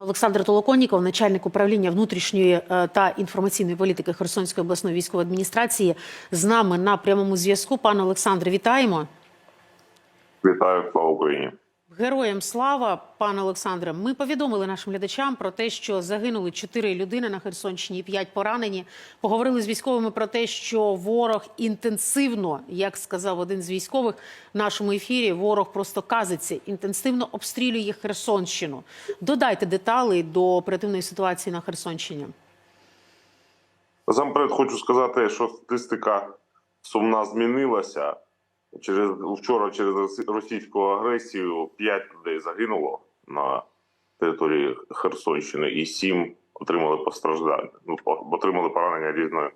Олександр Толоконніков, начальник управління внутрішньої е, та інформаційної політики Херсонської обласної військової адміністрації, з нами на прямому зв'язку. Пане Олександре, вітаємо. Вітаю, слава Україні. Героям слава, пане Олександре. Ми повідомили нашим глядачам про те, що загинули чотири людини на Херсонщині, п'ять поранені. Поговорили з військовими про те, що ворог інтенсивно, як сказав один з військових в нашому ефірі, ворог просто казиться, інтенсивно обстрілює Херсонщину. Додайте деталі до оперативної ситуації на Херсонщині. Насамперед хочу сказати, що статистика сумна змінилася. Через вчора через російську агресію 5 людей загинуло на території Херсонщини, і 7 отримали постраждання. Ну, отримали поранення різної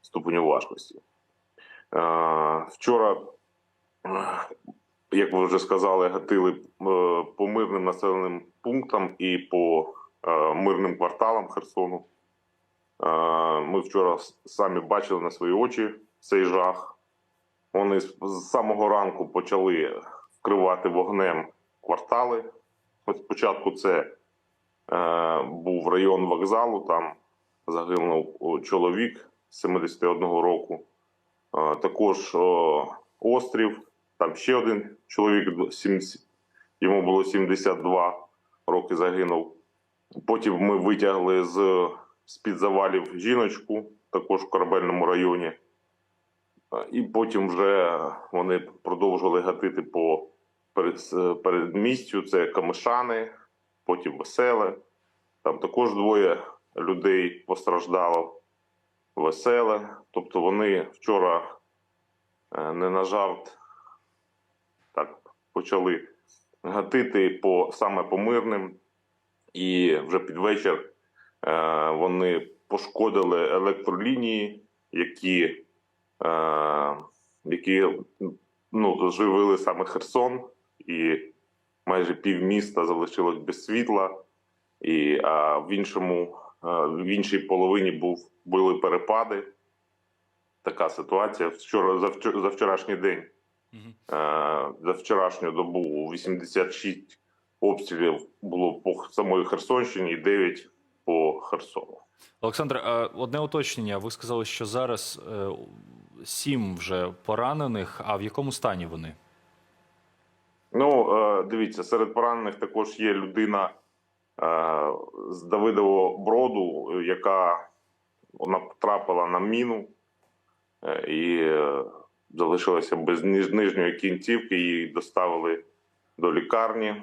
ступеню важкості. Е, вчора, як ви вже сказали, гатили е, по мирним населеним пунктам і по е, мирним кварталам Херсону. Ми вчора самі бачили на свої очі цей жах. Вони з самого ранку почали вкривати вогнем квартали. От спочатку це е, був район вокзалу, там загинув чоловік 71 року. Е, також о, острів, там ще один чоловік, до 70, йому було 72 роки загинув. Потім ми витягли з-під завалів жіночку, також в корабельному районі. Е, І потім вже вони продовжували гатити по передмістю. Це Камишани, потім Веселе. Там також двоє людей постраждало. Веселе. Тобто вони вчора е, не на жарт так почали гатити по саме по мирним. І вже під вечір е, вони пошкодили електролінії, які е, які ну, живили саме Херсон, і майже півміста залишилось без світла, і а в іншому, е, в іншій половині був були перепади. Така ситуація. Вчора за, вчора- за вчорашній день, Мгм. е, за вчорашню добу 86 обстрілів було по самої Херсонщині і 9 по Херсону. Олександр, одне уточнення. Ви сказали, що зараз е, сім вже поранених. А в якому стані вони? Ну, е, дивіться, серед поранених також є людина е, з Давидового броду, е, яка вона потрапила на міну е, і е, залишилася без нижньої кінцівки. Її доставили до лікарні.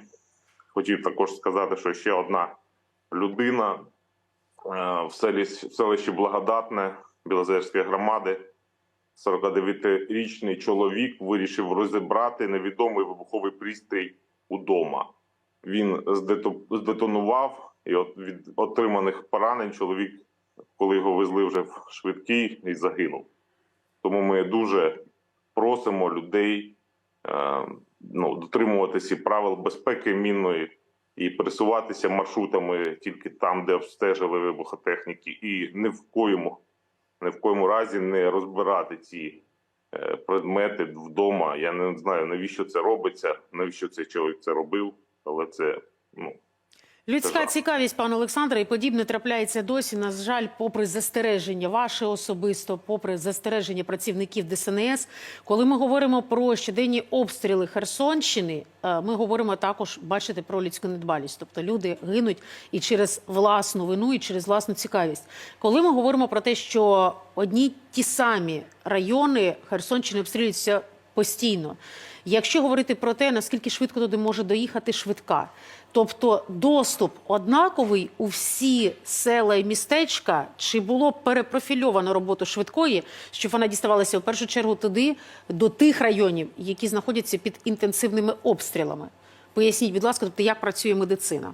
Хотів також сказати, що ще одна людина е, в селищі Благодатне Білозерської громади. 49-річний чоловік вирішив розібрати невідомий вибуховий пристрій удома. Він здетонував, і від отриманих поранень чоловік, коли його везли вже в швидкий, і загинув. Тому ми дуже просимо людей е, ну, дотримуватися правил безпеки мінної і пересуватися маршрутами тільки там, де обстежили вибухотехніки, і ні в коєму ні в коєму разі не розбирати ці е, предмети вдома. Я не знаю, навіщо це робиться, навіщо цей чоловік це робив, але це ну Людська цікавість, пане Олександре, і подібне трапляється досі. На жаль, попри застереження, ваше особисто, попри застереження працівників ДСНС, коли ми говоримо про щоденні обстріли Херсонщини, е, ми говоримо також, бачите, про людську недбалість. Тобто люди гинуть і через власну вину, і через власну цікавість. Коли ми говоримо про те, що одні ті самі райони Херсонщини обстрілюються постійно. Якщо говорити про те, наскільки швидко туди може доїхати швидка, тобто доступ однаковий у всі села і містечка, чи було перепрофільовано роботу швидкої, щоб вона діставалася в першу чергу туди, до тих районів, які знаходяться під інтенсивними обстрілами? Поясніть, будь ласка, тобто як працює медицина?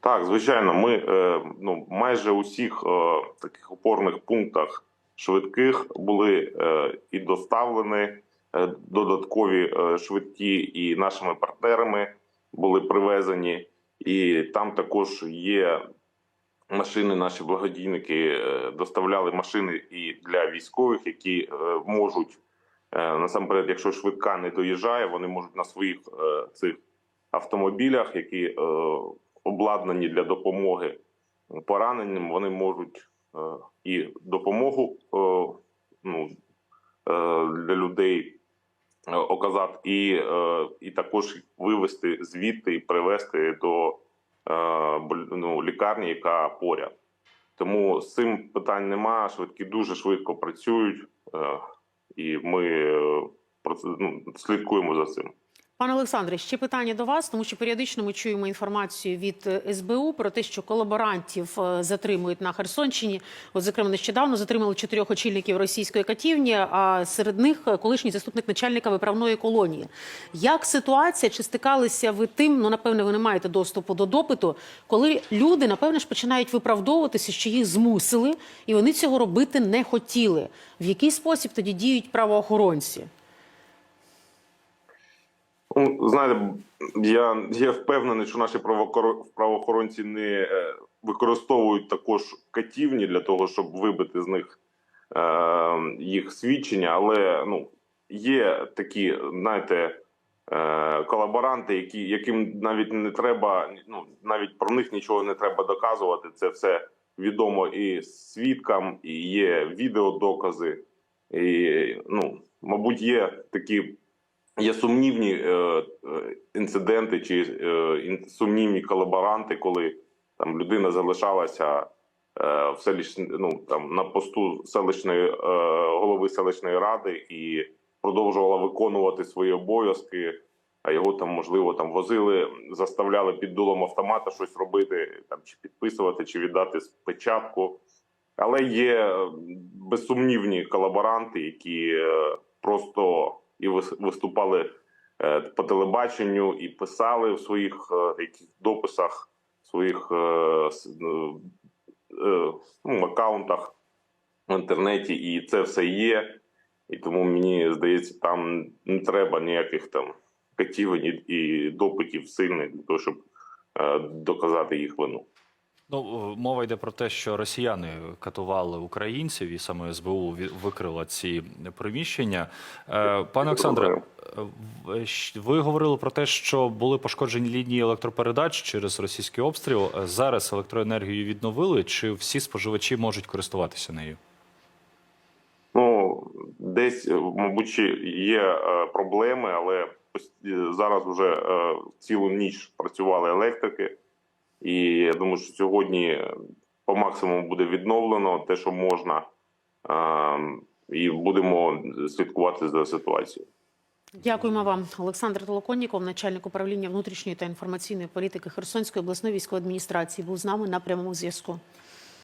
так, звичайно, ми е, ну майже у всіх е, таких опорних пунктах швидких були е, і доставлені додаткові е, швидкі, і нашими партнерами були привезені, і там також є машини. Наші благодійники е, доставляли машини і для військових, які е, можуть е, насамперед, якщо швидка не доїжджає, вони можуть на своїх е, цих автомобілях, які е, обладнані для допомоги пораненим. Вони можуть е, і допомогу е, ну, е, для людей е, оказати, і, е, і також вивести звідти і привезти до е, ну, лікарні, яка поряд. Тому з цим питань нема. Швидкі дуже швидко працюють, е, і ми е, ну, слідкуємо за цим. Пане Олександре, ще питання до вас, тому що періодично ми чуємо інформацію від е, СБУ про те, що колаборантів е, затримують на Херсонщині. От, зокрема, нещодавно затримали чотирьох очільників російської катівні, а серед них е, колишній заступник начальника виправної колонії. Як ситуація? Чи стикалися ви тим? Ну, напевне, ви не маєте доступу до допиту, коли люди, напевне ж, починають виправдовуватися, що їх змусили, і вони цього робити не хотіли. В який спосіб тоді діють правоохоронці? Ну, знаєте, я, я впевнений, що наші правоохор- правоохоронці не е, використовують також катівні для того, щоб вибити з них е, їх свідчення, але ну, є такі, знаєте, е, колаборанти, які, яким навіть не треба, ну, навіть про них нічого не треба доказувати. Це все відомо і свідкам, і є відеодокази. І, ну, мабуть, є такі Є сумнівні е, е, інциденти чи е, сумнівні колаборанти, коли там людина залишалася е, в селищ, ну, там, на посту селищної е, голови селищної ради і продовжувала виконувати свої обов'язки. А його там можливо там возили, заставляли під дулом автомата щось робити, там чи підписувати, чи віддати печатку. Але є безсумнівні колаборанти, які е, просто і вис- виступали е, по телебаченню, і писали в своїх е, яких дописах, в своїх е, ну, аккаунтах в інтернеті, і це все є. І тому мені здається, там не треба ніяких там катівень і- допитів сильних для того, щоб доказати їх вину. Ну, е, мова йде про те, що росіяни катували українців, і саме СБУ викрила ці приміщення. Е, Пане Олександре, е, ви говорили про те, що були пошкоджені лінії електропередач через російський обстріл. Зараз електроенергію відновили, чи всі споживачі можуть користуватися нею? Ну, десь, мабуть, є проблеми, але зараз вже цілу ніч працювали електрики, і я думаю, що сьогодні е, по максимуму буде відновлено те, що можна, е, і будемо слідкувати за ситуацією. Дякуємо вам, Олександр Толоконніков, начальник управління внутрішньої та інформаційної політики Херсонської обласної військової адміністрації, був з нами на прямому зв'язку.